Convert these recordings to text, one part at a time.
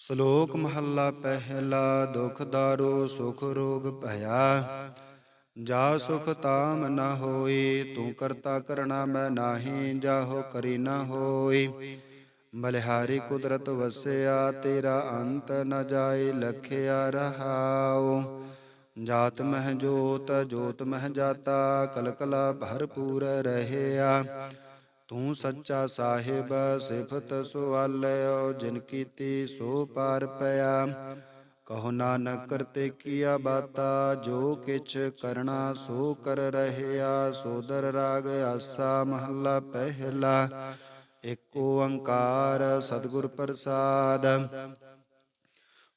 ਸ਼ਲੋਕ ਮਹੱਲਾ ਪਹਿਲਾ, ਦੁਖ ਦਾਰੋ, ਸੁਖ ਰੋਗ ਭਇਆ। ਜਾ ਸੁਖ ਤਾਮ ਨ ਹੋਈ ਤੂੰ ਕਰਤਾ ਕਰਣਾ ਮੈਂ ਨਾਹੀ, ਜਾਹੋ ਕਰੀ ਨ ਹੋਈ ਬਲਿਹਾਰੀ ਕੁਦਰਤ ਵਸਿਆ, ਤੇਰਾ ਅੰਤ ਨ ਜਾਏ, ਲਖਿਆ ਰਹਾਉ। ਜਾਤ ਮਹਿ ਜੋਤ ਜੋਤ ਮਹਿ ਜਾਤਾ, ਕਲਕਲਾ ਭਰਪੂਰ ਰਹਿਆ। ਤੂੰ ਸੱਚਾ ਸਾਹਿਬ, ਸਿਫਤ ਸੁਆਲਿਓ, ਜਿਨ ਕੀਤੀ ਸੋ ਪਾਰ ਪਿਆ। ਕਹੋ ਨਾਨਕ ਕਰਤੇ ਕੀਆ ਬਾਤਾ, ਜੋ ਕਿਛ ਕਰਣਾ ਸੋ ਕਰ ਰਹਿਆ। ਸੋਦਰ ਰਾਗ ਆਸਾ ਮਹੱਲਾ ਪਹਿਲਾ, ਏਕ ਓੰਕਾਰ ਸਤਿਗੁਰ ਪ੍ਰਸਾਦ।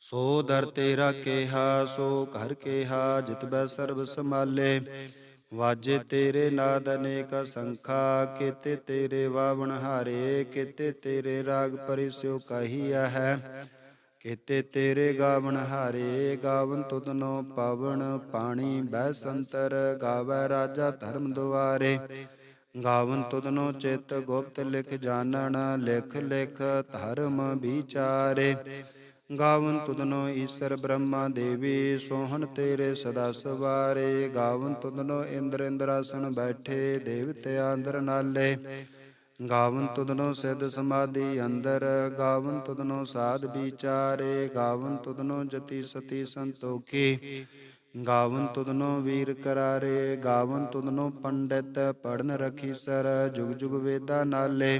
ਸੋ ਦਰ ਤੇਰਾ ਕੇਹਾ, ਸੋ ਘਰ ਕੇਹਾ, ਜਿਤ ਬੈ ਸਰਬ ਸਮਾਲੇ ਵਾਜੇ ਤੇਰੇ ਨਾਦ ਅਨੇਕ ਸੰਖਾ, ਕੀਤੇ ਤੇਰੇ ਵਾਵਣ ਹਾਰੇ, ਕਿਤੇ ਤੇਰੇ ਰਾਗ ਪਰਿਸਿਓ ਕਹੀਆ ਹੈ। ਕੀਤੇ ਤੇਰੇ ਗਾਵਣ ਹਾਰੇ, ਗਾਵਨ ਤੁਧਨੋ ਪਾਵਨ ਪਾਣੀ ਬੈ ਸੰਤਰ, ਗਾਵੈ ਰਾਜਾ ਧਰਮ ਦੁਆਰੇ। ਗਾਵਨ ਤੁਧਨੋ ਚਿਤ ਗੁਪਤ ਲਿਖ ਜਾਣਨ, ਲਿਖ ਲਿਖ ਧਰਮ ਵਿਚਾਰੇ। ਗਾਵਨ ਤੁਧਨੋ ਈਸ਼ਰ ਬ੍ਰਹਮਾ ਦੇਵੀ, ਸੋਹਣ ਤੇਰੇ ਸਦਾ ਸਵਾਰੇ। ਗਾਵਨ ਤੁਧਨੋ ਇੰਦਰ ਇੰਦਰਾਸਨ ਬੈਠੇ ਦੇਵਤਿਆਂ ਅੰਦਰ ਨਾਲੇ। ਗਾਵਨ ਤੁਧਨੋ ਸਿੱਧ ਸਮਾਧੀ ਅੰਦਰ, ਗਾਵਨ ਤੁਧਨੋ ਸਾਧ ਵਿਚਾਰੇ। ਗਾਵਨ ਤੁਧਨੋ ਜਤੀ ਸਤੀ ਸੰਤੋਖੀ। ਗਾਵਨ ਤੁਧਨੋ ਵੀਰ ਕਰਾਰੇ। ਗਾਵਨ ਤੁਧਨੋ ਪੰਡਿਤ ਪੜਨ ਰਖੀ ਸਰ, ਜੁਗ ਜੁਗ ਵੇਦਾ ਨਾਲੇ।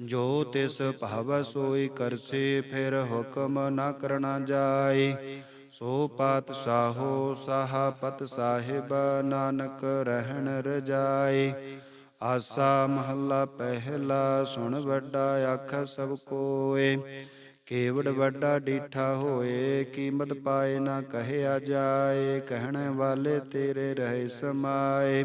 ਜੋ ਤਿਸ ਭਾਵ ਸੋਈ ਕਰਸੇ, ਫਿਰ ਹੁਕਮ ਨਾ ਕਰਨਾ ਜਾਏ ਸੋ ਪਾਤ ਪਾਤਸ਼ਾਹੋ ਸਾਹਪਤ ਸਾਹਿਬ, ਨਾਨਕ ਰਹਿਣ ਰਜਾਏ ਆਸਾ ਮਹੱਲਾ ਪਹਿਲਾ ਸੁਣ ਵੱਡਾ ਆਖ ਸਭ ਕੋਏ। ਕੇਵੜ ਵੱਡਾ ਡੀਠਾ ਹੋਏ, ਕੀਮਤ ਪਾਏ ਨਾ ਕਹਿਆ ਜਾਏ। ਕਹਿਣ ਵਾਲੇ ਤੇਰੇ ਰਹੇ ਸਮਾਏ।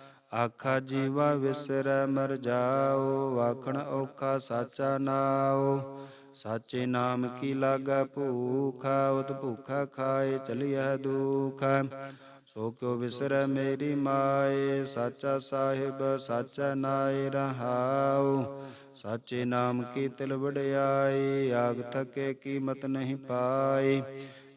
ਆਖਾ ਜੀਵਾ ਵਿਸਰੈ ਮਰ ਜਾਓ ਵਾਖਣ ਔਖਾ ਸਾਚਾ ਨਾਓ ਸਾਚੇ ਨਾਮ ਕੀ ਲਾਗਾ ਭੂਖਾ, ਉਤ ਭੂਖਾ ਖਾਏ ਚਲਿਆ ਦੁਖ। ਸੋ ਕਿਉ ਵਿਸਰੈ ਮੇਰੀ ਮਾਏ, ਸਾਚਾ ਸਾਹਿਬ ਸਾਚਾ ਨਾਇ ਰਹਾਉ। ਸਾਚੇ ਨਾਮ ਕੀ ਤਿਲ ਵਡਿਆਈ ਆਗ ਥਕੇ ਕੀਮਤ ਨਹੀਂ ਪਾਈ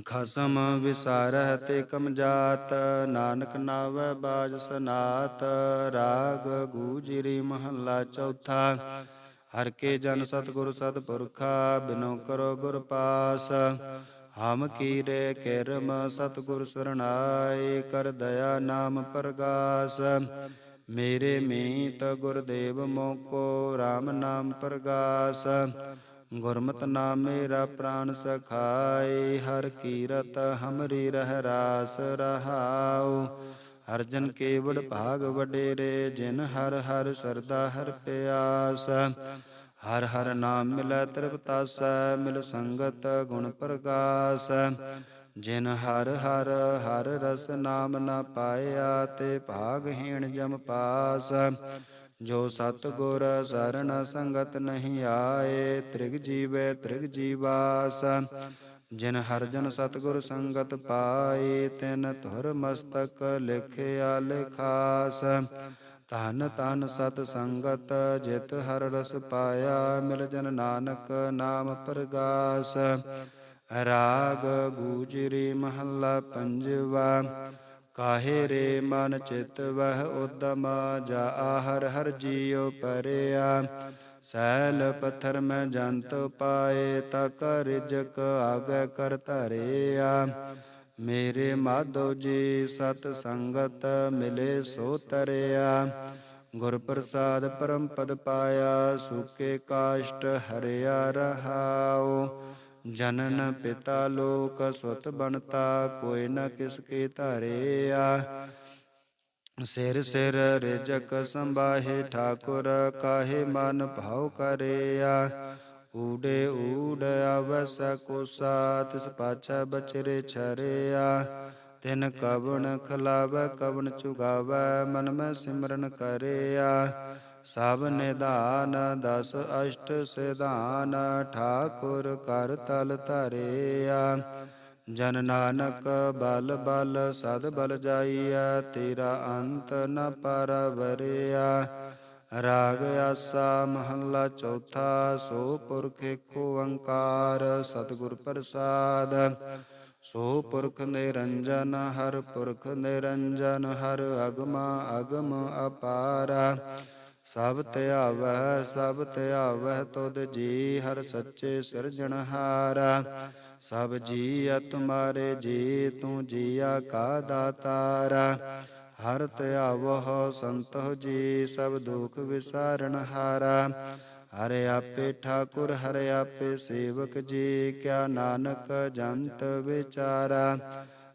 ਖਸਮ ਵਿਸਾਰਹਿ ਤੇ ਕਮ ਜਾਤ ਨਾਨਕ ਨਾਵੈ ਬਾਜ ਸਨਾਤ, ਰਾਗ ਗੂਜਰੀ ਮਹੱਲਾ ਚੌਥਾ। ਹਰ ਕੇ ਜਨ ਸਤਿਗੁਰ ਸਤਪੁਰਖਾ, ਬਿਨੋ ਕਰੋ ਗੁਰ ਪਾਸ। ਹਮ ਕੀਰੇ ਕਿਰਮ ਸਤਿਗੁਰ ਸਰਣਾਏ, ਕਰ ਦਇਆ ਨਾਮ ਪ੍ਰਗਾਸ। ਮੇਰੇ ਮੀਤ ਗੁਰਦੇਵ ਮੋਕੋ RAM ਨਾਮ ਪ੍ਰਗਾਸ। ਗੁਰਮਤਿ ਨਾਮ ਮੇਰਾ ਪ੍ਰਾਨ ਸਖਾਏ, ਹਰ ਕੀਰਤ ਹਮਰੀ ਰਹਿ ਰਾਸ ਰਹਾਉ। ਹਰ ਜਨ ਕੇਵੜ ਭਾਗ ਵਡੇਰੇ, ਜਿਨ ਹਰ ਹਰ ਸਰਦਾ ਹਰ ਪਿਆਸ। ਹਰ ਹਰ ਨਾਮ ਮਿਲੈ ਤ੍ਰਿਪਤਾਸੈ ਮਿਲ ਸੰਗਤ ਗੁਣ ਪ੍ਰਗਾਸ। ਜਿਨ ਹਰ ਹਰ ਹਰ ਰਸ ਨਾਮ ਨਾ ਪਾਇਆ, ਤੇ ਭਾਗਹੀਣ ਜਮ ਪਾਸ। ਜੋ ਸਤ ਗੁਰ ਸਰਣ ਸੰਗਤ ਨਹੀਂ ਆਏ, ਤ੍ਰਿਗ ਜੀਵੇ ਤ੍ਰਿਗ ਜੀਵਾਸ। ਜਿਨ ਹਰ ਜਨ ਸਤਗੁਰ ਸੰਗਤ ਪਾਏ, ਤਿਨ ਧੁਰ ਮਸਤਕ ਲਿਖਿਆ ਲਿਖਾਸ ਧਨ ਤਨ ਸਤ ਸੰਗਤ ਜਿਤ ਹਰ ਰਸ ਪਾਇਆ, ਮਿਲ ਜਨ ਨਾਨਕ ਨਾਮ ਪ੍ਰਗਾਸ। ਰਾਗ ਗੂਜਰੀ ਮਹੱਲਾ ਪੰਜਵਾ। ਕਾਹੇ ਰੇ ਮਨ ਚਿਤ ਵਹਿ ਉਦਮ ਜਾ ਹਰ ਹਰ ਜੀਉ ਪਰਿਆ। ਸੈਲ ਪੱਥਰ ਮੈਂ ਜੰਤ ਪਾਏ, ਤਕ ਕਰ ਜਕ ਕਰ ਧਰਿਆ। ਮੇਰੇ ਮਾਧੋ ਜੀ ਸਤ ਸੰਗਤ ਮਿਲੇ ਸੋ ਤਰਿਆ। ਗੁਰ ਪ੍ਰਸਾਦ ਪਰਮ ਪਦ ਪਾਇਆ, ਸੁਕੇ ਕਾਸ਼ਟ ਹਰਿਆ ਰਹਾਓ ਜਨਨ ਪਿਤਾ ਲੋਕ ਸੁਤ ਬਣਤਾ, ਕੋਈ ਨ ਕਿਸ ਕੇ ਧਾਰਿਆ। ਸਿਰ ਸਿਰ ਰਿਜਕ ਸੰਭਾਹੇ ਠਾਕੁਰ, ਕਾਹੇ ਮਨ ਭਾਉ ਕਰਿਆ। ਊੜੇ ਊੜ ਅਵਸ ਕੋਸਾ, ਤਿਸ ਪਾਛੈ ਬਚਰੇ ਛਰਿਆ। ਤਿਨ ਕਵਣ ਖਲਾਵੈ, ਕਵਣ ਚੁਗਾਵੈ, ਮਨ ਮੈਂ ਸਿਮਰਨ ਕਰਿਆ। ਸਭ ਨਿਦਾਨ ਦਸ ਅਸ਼ਟ ਸਿਧਾਨ, ਠਾਕੁਰ ਕਰ ਤਲ ਧਰਿਆ। ਜਨ ਨਾਨਕ ਬਲ ਬਲ, ਸਦ ਬਲ ਜਾਈਐ, ਤੇਰਾ ਅੰਤ ਨ ਪਰਵਰਿਆ। ਰਾਗ ਆਸਾ ਮਹੱਲਾ ਚੌਥਾ, ਸੋ ਪੁਰਖ ਏਕ ਓੰਕਾਰ ਸਤਿਗੁਰ ਪ੍ਰਸਾਦ। ਸੋ ਪੁਰਖ ਨਿਰੰਜਨ, ਹਰ ਪੁਰਖ ਨਿਰੰਜਨ, ਹਰ ਅਗਮ ਅਗਮ ਅਪਾਰਾ। ਸਭ ਧਿਆਵੈ ਸਭ ਧਿਆਵੈ ਤੁਧ ਜੀ, ਹਰ ਸੱਚੇ ਸਿਰਜਣਹਾਰਾ ਸਭ ਜੀਅ ਤੁਮਾਰੇ ਜੀ, ਤੂੰ ਜੀਆ ਕਾ ਦਾਤਾਰਾ। ਹਰ ਧਿਆਵਹੁ ਸੰਤੋ ਜੀ, ਸਭ ਦੁਖ ਵਿਸਾਰਨ ਹਾਰਾ। ਹਰਿ ਆਪੇ ਠਾਕੁਰ, ਹਰਿ ਆਪੇ ਸੇਵਕ ਜੀ, ਕਿਆ ਨਾਨਕ ਜੰਤ ਵਿਚਾਰਾ।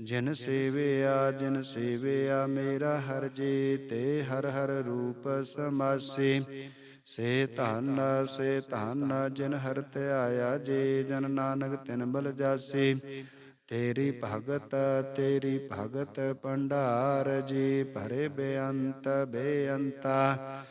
ਜਿਨ ਸੇਵਿਆ ਜਿਨ ਸੇਵਿਆ ਮੇਰਾ ਹਰ ਜੀ ਤੇ ਹਰ ਹਰ ਰੂਪ ਸਮਾਸੀ। ਸੇ ਧਨ ਸੇ ਧਨ ਜਿਨ ਹਰ ਧਿਆਇਆ ਜੀ ਜਨ ਨਾਨਕ ਤਿਨ ਬਲ ਜਾਸੀ। ਤੇਰੀ ਭਗਤ ਤੇਰੀ ਭਗਤ ਭੰਡਾਰ ਜੀ ਭਰੇ ਬੇਅੰਤ ਬੇਅੰਤਾ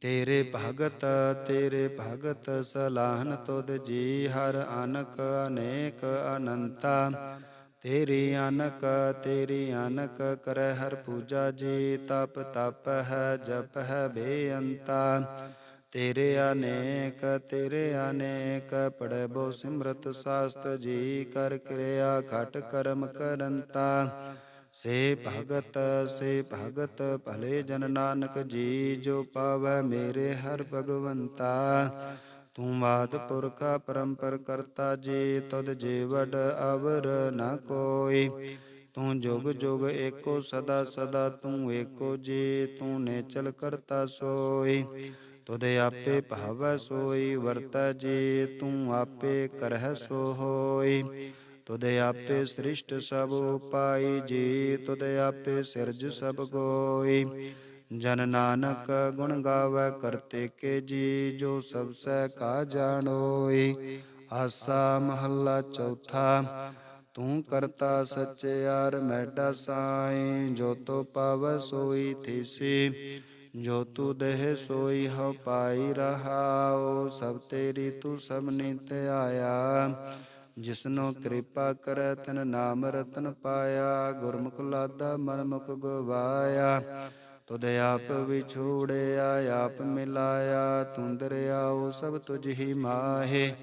ਤੇਰੇ ਭਗਤ ਤੇਰੇ ਭਗਤ ਸਲਾਹਨ ਤੁਧ ਜੀ ਹਰ ਅਨਕ ਅਨੇਕ ਅਨੰਤਾ। ਤੇਰੀ ਅਨਕ ਤੇਰੀ ਅਨਕ ਕਰੈ ਹਰ ਪੂਜਾ ਜੀ, ਤਪ ਤਪ ਹੈ, ਜਪ ਹੈ ਬੇਅੰਤਾ। ਤੇਰੇ ਅਨੇਕ ਤੇਰੇ ਅਨੇਕ ਪੜੈ ਬੋ ਸਿਮਰਤ ਸਾਸਤ ਜੀ, ਕਰ ਕਿਰਿਆ ਘਟ ਕਰਮ ਕਰੰਤਾ। ਸੇ ਭਗਤ ਸੇ ਭਗਤ, ਭਲੇ ਜਨ ਨਾਨਕ ਜੀ, ਜੋ ਪਾਵੈ ਮੇਰੇ ਹਰ ਭਗਵੰਤਾ। ਤੂੰ ਮਾਤ ਪੁਰਖਾ ਪਰੰਪਰ ਕਰਤਾ ਜੀ ਤੁਧ ਜੀਵੜ ਅਵਰ ਨ ਕੋਈ। ਤੂੰ ਜੁਗ ਜੁਗ ਏਕੋ ਸਦਾ ਸਦਾ ਤੂੰ ਏਕੋ ਜੀ ਤੂੰ ਨੇਚਲ ਕਰਤਾ ਸੋਈ। ਤੁਧ ਆਪੇ ਭਾਵੈ ਸੋਈ, ਵਰਤੈ ਜੀ ਤੂੰ ਆਪੇ ਕਰਹਿ ਸੋ ਹੋਈ ਤੁਧ ਆਪੇ ਸ੍ਰਿਸ਼ਟ ਸਭ ਉਪਾਈ, ਜੀ ਤੁਧ ਆਪੇ ਸਿਰਜ ਸਭ ਕੋਈ ਜਨ ਨਾਨਕ ਗੁਣ ਗਾਵੇ ਕਰਤੇ ਕੇ ਜੀ, ਜੋ ਸਭ ਸਹਿ ਕਾ ਜਾਣੋਈ ਆਸਾ ਮਹੱਲਾ ਚੌਥਾ, ਤੂੰ ਕਰਤਾ ਸਚਿਆਰ ਮੈਡਾ ਸਾਈ, ਜੋ ਤੋ ਪਾਵ ਸੋਈ ਥੀਸੀ। ਜੋ ਤੂ ਦੇਹ ਸੋਈ, ਹਉ ਪਾਈ ਰਹਾਉ, ਸਭ ਤੇਰੀ ਤੂੰ ਸਭਨੀ ਤੇ ਆਇਆ। ਜਿਸਨੋ ਕਿਰਪਾ ਕਰੈ, ਤਨ ਨਾਮ ਰਤਨ ਪਾਇਆ, ਗੁਰਮੁਖ ਲਾਦਾ ਮਨ ਮੁਖ ਗਵਾਇਆ। ਤੁਧ ਆਪ ਵਿਛੋੜਿਆ, ਆਪ ਮਿਲਾਇਆ, ਤੂੰ ਉਹ ਸਭ ਤੁਝ ਹੀ ਮਾਹੇ।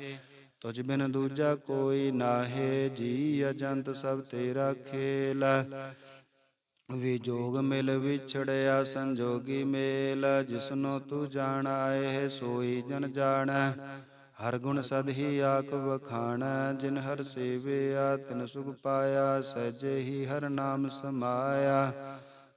ਤੁਝ ਬਿਨ ਦੂਜਾ ਕੋਈ ਨਾਹੇ, ਜੀ ਅਜੰਤ ਸਭ ਤੇਰਾ ਖੇਲ। ਵਿਜੋਗ ਮਿਲ ਵਿਛੜਿਆ, ਸੰਜੋਗੀ ਮੇਲ, ਜਿਸਨੋ ਤੂੰ ਜਾਣਾਏ ਸੋਈ ਜਨ ਜਾਣੈ। ਹਰ ਗੁਣ ਸਦ ਹੀ ਆਖ ਵਖਾਣੈ, ਜਿਨ ਹਰ ਸੇਵਿਆ, ਤਿਨ ਸੁਖ ਪਾਇਆ, ਸਹਿਜੇ ਹੀ ਹਰ ਨਾਮ ਸਮਾਇਆ।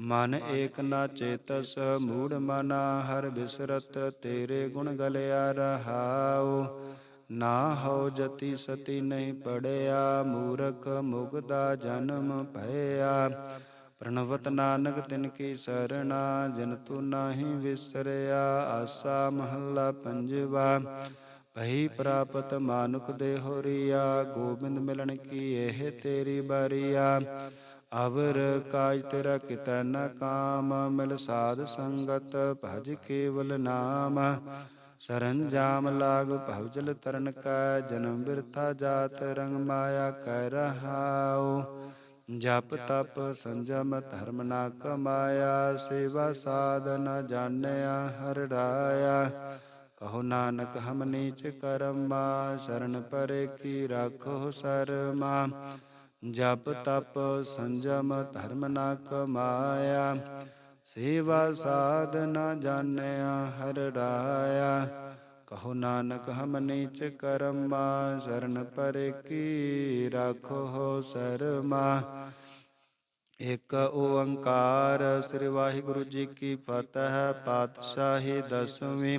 ਮਨ ਏਕ ਨਾ ਚੇਤਸ, ਮੂੜ ਮਨਾ ਹਰ ਬਿਸਰਤ, ਤੇਰੇ ਗੁਣ ਗਲਿਆ ਰਹਾਉ। ਨਾ ਹੋ ਜਤੀ ਸਤੀ ਨਹੀਂ ਪੜਿਆ, ਮੂਰਖ ਮੁਗਦਾ ਜਨਮ ਭਇਆ। ਪ੍ਰਣਵਤ ਨਾਨਕ ਤਿਨ ਕੀ ਸਰਣਾ, ਜਿਨ ਤੂ ਨਾਹੀ ਵਿਸਰਿਆ, ਆਸਾ ਮਹੱਲਾ ਪੰਜਵਾ। ਭਈ ਪ੍ਰਾਪਤ ਮਾਨੁਕ ਦੇ ਹੋਰੀਆ ਗੋਬਿੰਦ ਮਿਲਣ ਕੀ ਇਹ ਤੇਰੀ ਬਾਰੀਆ। ਅਵਰ ਕਾਜ ਤੇਰਾ ਕਿਤੈ ਨ ਕਾਮ, ਮਿਲ ਸਾਧ ਸੰਗਤ ਭਜ ਕੇਵਲ ਨਾਮ। ਸ਼ਰਨ ਜਾਮ ਲਾਗ ਭਵਜਲ ਤਰਨ ਕੈ, ਜਨਮ ਬਿਰਥਾ ਜਾਤ ਰੰਗ ਮਾਇਆ ਕਹਿ ਰਹਾਉ। ਜਪ ਤਪ ਸੰਜਮ ਧਰਮ ਨਾ ਕਮਾਇਆ, ਸੇਵਾ ਸਾਧਨ ਜਾਣਿਆ ਹਰ ਰਾਇਆ। ਕਹੋ ਨਾਨਕ ਹਮ ਨੀਚ ਕਰਮਾ, ਸ਼ਰਨ ਪਰੇ ਕੀ ਰਾਖੋ ਸਰਮਾ। ਜਪ ਤਪ ਸੰਜਮ ਧਰਮ ਨਾ ਕਮਾਇਆ, ਸੇਵਾ ਸਾਧ ਨਾ ਜਾਣਿਆ ਹਰ ਰਾਇਆ। ਕਹੋ ਨਾਨਕ ਹਮ ਨੀਚ ਕਰਮਾ, ਸ਼ਰਨ ਪਰੇ ਕੀ ਰਾਖੋ ਸਰਮਾ। ਇਕ ਓੰਕਾਰ ਸ੍ਰੀ ਵਾਹਿਗੁਰੂ ਜੀ ਕੀ ਫਤਿਹ, ਪਾਤਸ਼ਾਹੀ ਦਸਵੀਂ।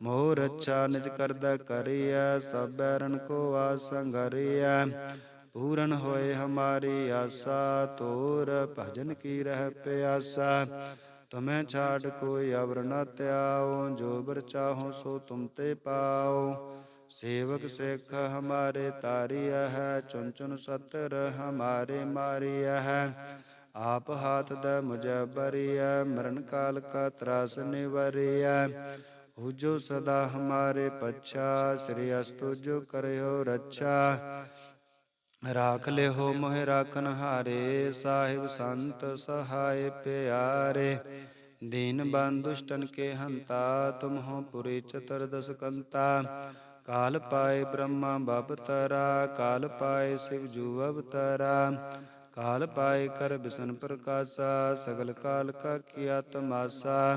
ਮੋਰ ਅੱਛਾ ਨਿਜ ਕਰਦਾ ਕਰਿਆ ਸਭੈ ਰਨ ਕੋ ਆਸੰਗਰਿਆ ਪੂਰਨ ਹੋਏ ਹਮਾਰੀ ਆਸਾ ਤੋਰ ਭਜਨ ਕੀ ਰਹਿ ਪਿਆਸਾ। ਤੁਮੈ ਛਾੜ ਕੋਈ ਅਵਰ ਨ ਤਿਆਓ, ਜੋ ਬਰ ਚਾਹੋ ਸੋ ਤੁਮ ਤੇ ਪਾਓ। ਸੇਵਕ ਸਿੱਖ ਹਮਾਰੇ ਤਾਰੀਆ ਹੈ ਚੁਨ ਚੁਨ ਸਤਰ ਹਮਾਰੇ ਮਾਰਿਆ ਹੈ। ਆਪ ਹਾਥ ਦਾ ਮੁਜਬਰੀਆ ਮਰਨ ਕਾਲ ਕਾ ਤਰਾਸ ਨਿਵਰਿਆ ਹੁਜੋ ਸਦਾ ਹਮਾਰੇ ਪਛਾ ਸ੍ਰੀ ਅਸਤੁ ਜੋ ਕਰਿਓ ਰੱਛਾ ਰਾਖ ਲਿਓ ਮੋਹਿ ਰਾਖਨ ਹਾਰੇ ਸਾਹਿਬ ਸੰਤ ਸਹਾਇ ਪਿਆਰੇ ਦੀਨ ਬੰਦੁਸ਼ਟਨ ਕੇ ਹੰਤਾ ਤੁਮ ਹੋ ਪੁਰੀ ਚਤੁਰਦਸ ਕੰਤਾ ਕਾਲ ਪਾਏ ਬ੍ਰਹਮਾ ਬਪਤਰਾ ਕਾਲ ਪਾਏ ਸਿਵ ਜੂ ਅਵਤਰਾ ਕਾਲ ਪਾਏ ਕਰ ਬਿਸ਼ਨ ਪ੍ਰਕਾਸ਼ਾ ਸਗਲ ਕਾਲ ਕਾ ਕੀਆ ਤਮਾਸਾ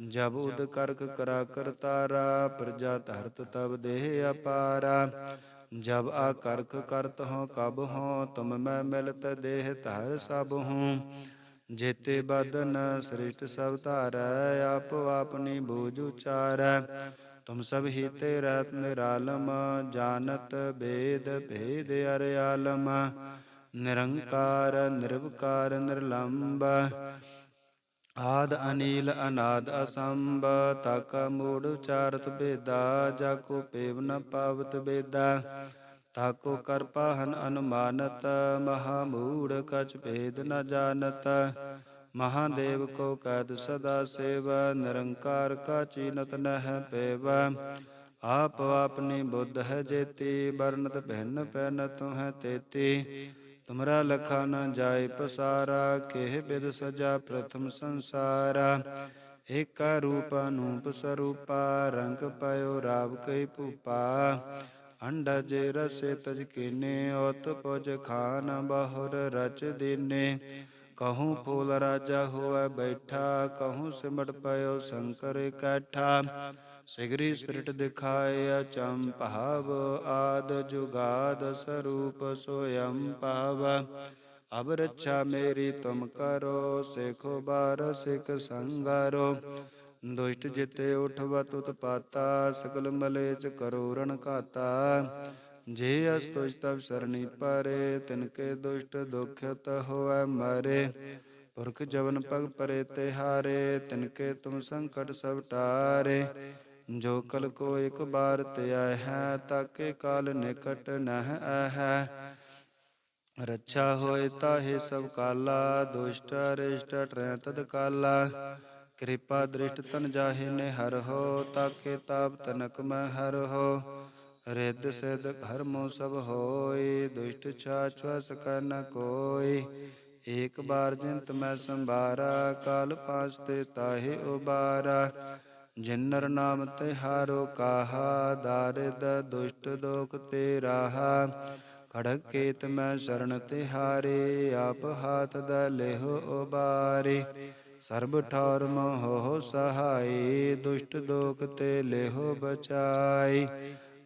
ਜਬ ਉਦ ਕਰਕ ਕਰਾ ਕਰਤਾਰਾ ਪ੍ਰਜਾ ਧਰਤ ਤਬ ਦੇਹ ਅਪਾਰਾ। ਜਬ ਆ ਕਰਕ ਕਰਤ ਹੋ ਕਬ ਹੋ ਤੁਮ ਮੈਂ ਮਿਲਤ ਦੇਹ ਧਰ ਸਭ ਹੂੰ। ਜੇਤੇ ਬਦਨ ਸ੍ਰਿਸ਼ਟ ਸਭ ਧਾਰੈ, ਆਪ ਆਪਨੀ ਬੂਝ ਉਚਾਰੈ। ਤੁਮ ਸਭ ਹੀ ਤੇ ਰਤ ਨਿਰਾਲਮ, ਜਾਣਤ ਬੇਦ ਭੇਦ ਅਰਿਆਲਮ ਨਿਰੰਕਾਰ, ਨਿਰਵਕਾਰ ਨਿਰਲੰਭ ਆਦ ਅਨੀਲ ਅਨਾਦ ਅਸੰਭ, ਤਕ ਮੂੜ ਉਚਾਰਤ ਬੇਦਾ ਜਾ ਕੋ ਪੇਵ ਨ ਪਾਵਤ ਬੇਦਾ। ਤਾਕੋ ਕਰ ਪਾਹਨ ਅਨੁਮਾਨਤ, ਮਹਾ ਮੂੜ ਕਛ ਭੇਦ ਨ ਜਾਣਤ। ਮਹਾਦੇਵ ਕੋ ਕੈਦ ਸਦਾ ਸੇਵ, ਨਿਰੰਕਾਰ ਕਾ ਚੀਨਤ ਨਹਿ ਪੇਵ। ਆਪ ਆਪਨੀ ਬੁੱਧ ਹੈ ਜੇਤੀ ਬਰਨਤ ਭਿੰਨ ਪੈਨ ਤੁਹ ਤੇਤੀ। ਤੁਮਰਾ ਲਖਾ ਨ ਜਾਏ ਪਸਾਰਾ, ਕਿਹ ਬਿਦ ਸਜਾ ਪ੍ਰਥਮ ਸੰਸਾਰਾ। ਏਕਾ ਰੂਪ ਅਨੂਪ ਸਰੂਪਾ, ਰੰਗ ਪਇਓ ਰਾਵ ਕਈ ਭੂਪਾ। ਜੇ ਰਸੇ ਤਜ ਕੀਨੇ, ਔਤ ਪੁਜ ਖਾਨ ਬਹੁਰ ਰਚ ਦੀਨੇ। ਕਹੂੰ ਫੂਲ ਰਾਜਾ ਹੋਵੇ ਬੈਠਾ, ਕਹੂੰ ਸਿਮਟ ਪਇਓ ਸ਼ੰਕਰ ਇਕੱਠਾ ਸਿਗਰੀ ਸ੍ਰਿਟ ਦਿਖਾਏ ਅਚੰ ਭਾਵ, ਆਦ ਜੁਗਾਦ ਸਰੂਪ ਸੋਯੰ ਭਾਵ। ਅਬ ਰੱਛਾ ਮੇਰੀ ਤੁਮ ਕਰੋ, ਸੇਖੋ ਬਾਰ ਸਿਖ ਸੰਗਾਰੋ। ਦੁਸ਼ਟ ਜਿਤੇ ਉਠਵਤ ਉਤਪਾਤਾ ਸਕਲ ਮਲੇਚ ਕਰੋ ਰਣ ਘਾਤਾ। ਜੇ ਅਸਤੁਜ ਤਬ ਸਰਣੀ ਪਰੇ ਤਿਨਕੇ ਦੁਸ਼ਟ ਦੁਖਤ ਹੋਵੈ ਮਰੇ। ਪੁਰਖ ਜਵਨ ਪਗ ਪਰੇ ਤੇ ਤਿਹਾਰੇ ਤਿਨਕੇ ਤੁਮ ਸੰਕਟ ਸਭ ਟਾਰੇ। ਜੋ ਕਲ ਕੋ ਇੱਕ ਬਾਰ ਧਿਆ ਹੈ, ਤਾਕੇ ਕਾਲ ਨਿਕਟ ਨਹਿ ਆਹੈ ਰੱਛਾ ਹੋਏ ਤਾਹੇ ਸਭ ਕਾਲਾ, ਦੁਸ਼ਟ ਰਿਸ਼ਟ ਟਰੈ ਤਦ ਕਾਲਾ। ਕਿਰਪਾ ਦ੍ਰਿਸ਼ਟ ਤਨ ਜਾਹੇ ਨੇ ਹਰ ਹੋ, ਤਾਕੇ ਤਾਪ ਤਨਕ ਮੈਂ ਹਰ ਹੋ। ਰਿੱਧ ਸਿਧ ਘਰਮੋ ਸਭ ਹੋਏ, ਦੁਸ਼ਟ ਛਾਛ ਸਕੈ ਨ ਕੋਈ ਏਕ ਬਾਰ ਜਿੰਤ ਮੈਂ ਸੰਭਾਰਾ, ਕਾਲ ਪਾਸ ਤੇ ਤਾਹੇ ਉਬਾਰਾ। ਜਿਨਰ ਨਾਮ ਤੇ ਹਾਰੋ ਕਾਹਾ, ਦਾਰਿਦ ਦੁਸ਼ਟ ਦੋਖ ਤੇ ਰਾਹਾ ਖੜਕ ਕੇਤ ਮੈਂ ਸ਼ਰਨ ਤੇ ਹਾਰੇ ਆਪ ਹਾਥ ਦ ਲਿਹੁ ਉਬਾਰੇ। ਸਰਬ ਠੌਰ ਮੋਹ ਸਹਾਈ, ਦੁਸ਼ਟ ਦੋਖ ਤੇ ਲਿਹੁ ਬਚਾਈ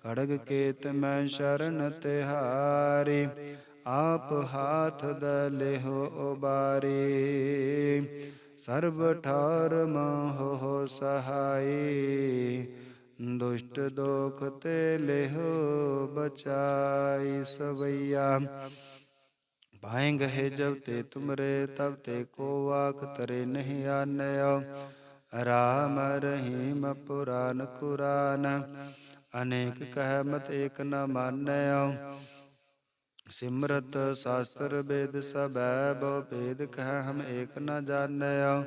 ਖੜਗ ਕੇਤ ਮੈਂ ਸ਼ਰਨ ਤੇ ਹਾਰੇ ਆਪ ਹਾਥ ਦ ਲਿਹੁ ਉਬਾਰੇ। ਸਰਬ ਠਾਰ ਮੋਹ ਸਹਾਈ, ਦੁਸ਼ਟ ਦੋਖ ਤੇ ਲਿਹੁ ਬਚਾਈ ਸਵਈਆ। ਭਾਏ ਗਏ ਜਬ ਤੇ ਤੁਮਰੇ, ਤਬ ਤੇ ਕੋ ਆਖ ਤਰੇ ਨਹੀਂ ਆਨਿਓ ਰਾਮ ਰਹੀਮ ਪੁਰਾਨ ਕੁਰਾਨ, ਅਨੇਕ ਕਹਿ ਮਤ ਏਕ ਨ ਮਾਨਿਓ ਸਿਮਰਤ ਸ਼ਾਸਤਰ ਵੇਦ ਸਬੈ ਬਹੁ ਭੇਦ ਕਹਿ ਹਮ ਏਕ ਨ ਜਾਣਿਓ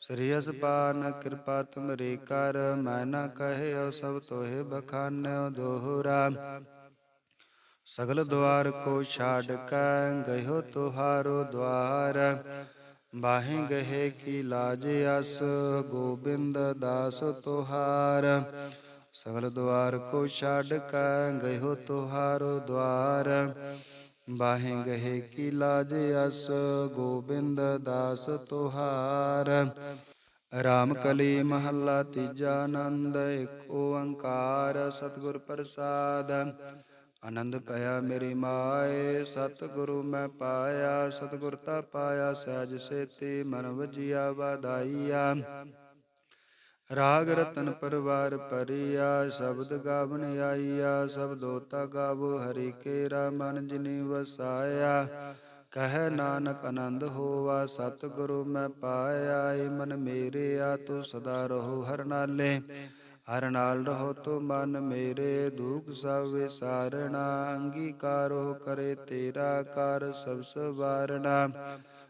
ਸ੍ਰੀ ਅਸਪਾਨ ਕਿਰਪਾ ਤੁਮਰੀ ਕਰ, ਮੈਂ ਨ ਕਹਿਓ ਸਭ ਤੋਹਿ ਬਖਾਨਿਓ ਦੋਹਰਾ। ਸਗਲ ਦੁਆਰ ਕੋ ਛਾੜ ਕੈ, ਗਇਓ ਤੁਹਾਰੋ ਦਵਾਰ ਬਾਹੇ ਗਏ ਕੀ ਲਾਜ ਅਸ, ਗੋਬਿੰਦ ਦਾਸ ਤੁਹਾਰ। ਸਗਲ ਦੁਆਰ ਕੋ ਛਾੜ ਕੈ, ਗਇਓ ਤੁਹਾਰੋ ਦਵਾਰ ਬਾਹੇ ਗਹੇ ਕੀ ਲਾਜ ਅਸ, ਗੋਬਿੰਦ ਦਾਸ ਤੁਹਾਰ। ਰਾਮ ਕਲੀ ਮਹੱਲਾ ਤੀਜਾ ਆਨੰਦ, ਏਕ ਓੰਕਾਰ ਸਤਿਗੁਰ ਪ੍ਰਸਾਦ। ਆਨੰਦ ਭਇਆ ਮੇਰੀ ਮਾਏ, ਸਤਿਗੁਰੂ ਮੈਂ ਪਾਇਆ, ਸਤਿਗੁਰ ਤਾ ਪਾਇਆ, ਸਹਿਜ ਸੇਤੀ ਮਨ ਵਜਿਆ ਵਾਧਾਈਆ। ਰਾਗ ਰਤਨ ਪਰਵਾਰ ਪਰਿਆ, ਸ਼ਬਦ ਗਾਵਨ ਆਈਆ ਸਬਦੋ ਤਾ ਗਾਵੋ, ਹਰੀ ਕੇਰਾ ਮਨ ਜਿਨੀ ਵਸਾਇਆ। ਕਹੈ ਨਾਨਕ ਆਨੰਦ ਹੋਵਾ ਸਤਿਗੁਰੂ ਮੈਂ ਪਾਇਆ, ਏ ਮਨ ਮੇਰੇ ਆ, ਤੂੰ ਸਦਾ ਰਹੋ ਹਰ ਨਾਲੇ। ਹਰ ਨਾਲ ਰਹੋ ਤੋ ਮਨ ਮੇਰੇ, ਦੁਖ ਸਭ ਵਿਸਾਰਣਾ ਅੰਗੀਕਾਰੋ ਕਰੇ ਤੇਰਾ ਕਰ ਸਭ ਸਵਾਰਣਾ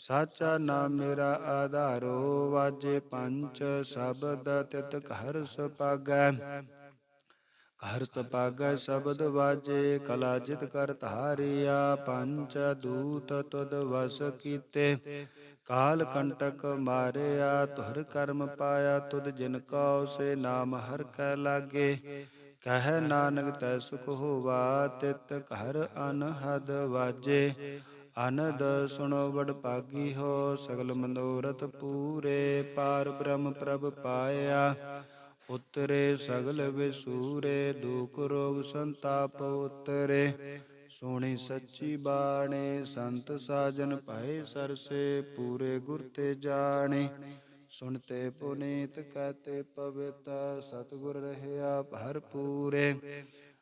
ਸਾਚਾ ਨਾਮ ਮੇਰਾ ਆਧਾਰੋ, ਵਾਜੇ ਪੰਚ ਸ਼ਬਦ ਤਿਤ ਘਰ ਸੁਪਾਗੈ ਘਰ ਸੁਪਾਗੈ ਸ਼ਬਦ ਵਾਜੇ, ਕਲਾ ਜਿਤ ਕਰ ਧਾਰਿਆ ਪੰਚ ਦੂਤ ਤੁਧ ਵਸ ਕੀਤੇ। ਕਾਲ ਕੰਟਕ ਮਾਰਿਆ ਤੁਹਰ ਕਰਮ ਪਾਇਆ ਤੁਦ ਜਿਨ ਕਉ ਸੇ ਨਾਮ ਹਰ ਕੈ ਲਾਗੇ। ਕਹਿ ਨਾਨਕ ਤੈ ਸੁਖ ਹੋਵਾ, ਤਿਤ ਘਰ ਅਨਹਦ ਵਾਜੇ। ਅਨਦ ਸੁਣੋ ਵਡ ਭਾਗੀ ਹੋ, ਸਗਲ ਮਨੋਰਥ ਪੂਰੇ, ਪਾਰ ਬ੍ਰਹਮ ਪ੍ਰਭ ਪਾਇਆ। ਉਤਰੇ ਸਗਲ ਵਿਸੂਰੇ, ਦੁਖ ਰੋਗ ਸੰਤਾਪ ਉਤਰੇ। ਸੋਹਣੀ ਸੱਚੀ ਬਾਣੇ, ਸੰਤ ਸਾਜਨ ਭਾਏ ਸਰਸੇ, ਪੂਰੇ ਗੁਰ ਤੇ ਜਾਣੇ। ਸੁਣਤੇ ਪੁਨੀਤ ਕਹਤੇ ਪਵਿੱਤ ਸਤਿਗੁਰ ਰਹਿਆ ਭਰਪੂਰੇ।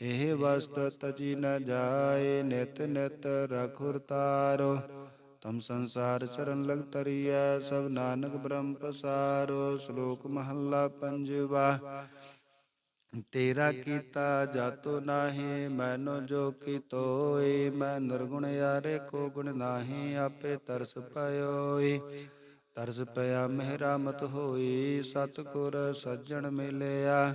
ਇਹ ਵਸਤ ਤਜੀ ਨ ਜਾਏ, ਨਿਤ ਨਿਤ ਰਖੁਰ ਤਾਰੋ। ਤਮ ਸੰਸਾਰ ਚਰਨ ਲਗ ਤਰੀਐ, ਸਭ ਨਾਨਕ ਬ੍ਰਹਮ ਪਸਾਰੋ। ਸ਼ਲੋਕ ਮਹੱਲਾ ਪੰਜਵਾ, ਤੇਰਾ ਕੀਤਾ ਜਾਤੋ ਨਾਹੀ, ਮੈਨੋ ਜੋ ਕੀਤੋਈ, ਮੈਂ ਨਿਰਗੁਣ ਯਾਰੇ ਕੋ ਗੁਣ ਨਾਹੀ, ਆਪੇ ਤਰਸ ਪਇਓਈ। ਤਰਸ ਪਿਆ ਮਿਹਰਾਮਤ ਹੋਈ, ਸਤਿਗੁਰ ਸੱਜਣ ਮਿਲਿਆ।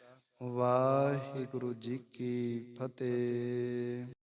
ਵਾਹਿਗੁਰੂ ਜੀ ਕੀ ਫਤਿਹ।